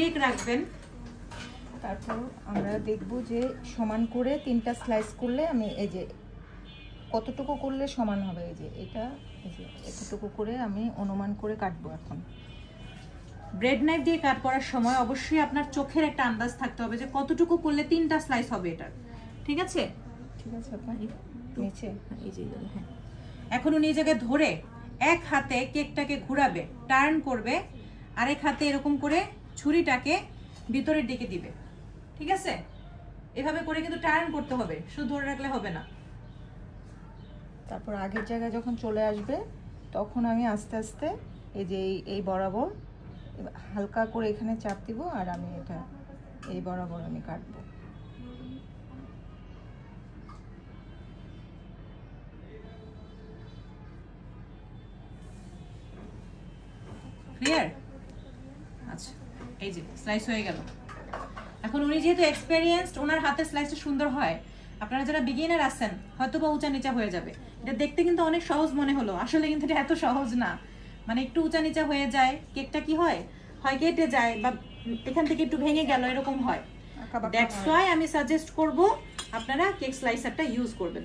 Cake রাখবেন। তারপর আমরা দেখব যে সমান করে তিনটা স্লাইস করলে আমি এই যে কতটুকু করলে সমান হবে? এই যে এটা এই যে এতটুকু করে আমি অনুমান করে কাটবো এখন। ব্রেড নাইফ দিয়ে কাট করার সময় অবশ্যই আপনার চোখের একটা আন্দাজ থাকতে হবে যে কতটুকু করলে তিনটা স্লাইস হবে এটার। ঠিক আছে? ঠিক আছে আপনার নিচে। এই যে হ্যাঁ। এখন উনি এই জায়গায় ধরে এক হাতে কেকটাকে ঘুরাবে টার্ন করবে আরেক হাতে এরকম করে ছুরিটাকে ভিতরের দিকে দিবে। ঠিক আছে? এভাবে করে কিন্তু টার্ন করতে হবে। শুধু ধরে রাখলে হবে না। তারপর আগের জায়গায় যখন চলে আসবে তখন আমি আস্তে আস্তে এই যে এই বরাবর হালকা করে এখানে চাপ দিব আর আমি এটা এই বরাবর আমি কাটবো। ক্লিয়ার এই যে স্লাইস হয়ে গেল। এখন উনি যেহেতু এক্সপেরিয়েন্সড ওনার হাতের স্লাইসটা সুন্দর হয়। আপনারা যারা বিগিনার আছেন হয়তো বা উঁচা নিচা হয়ে যাবে। এটা দেখতে কিন্তু অনেক সহজ মনে হলো। আসলে কিন্তু এটা এত সহজ না। মানে একটু উঁচা নিচা হয়ে যায়। কেকটা কি হয়? হয় কেটে যায় বা এখান থেকে একটু ভেঙে গেল এরকম হয়। দ্যাটস ওয়াই আমি সাজেস্ট করব আপনারা কেক স্লাইসারটা ইউজ করবেন।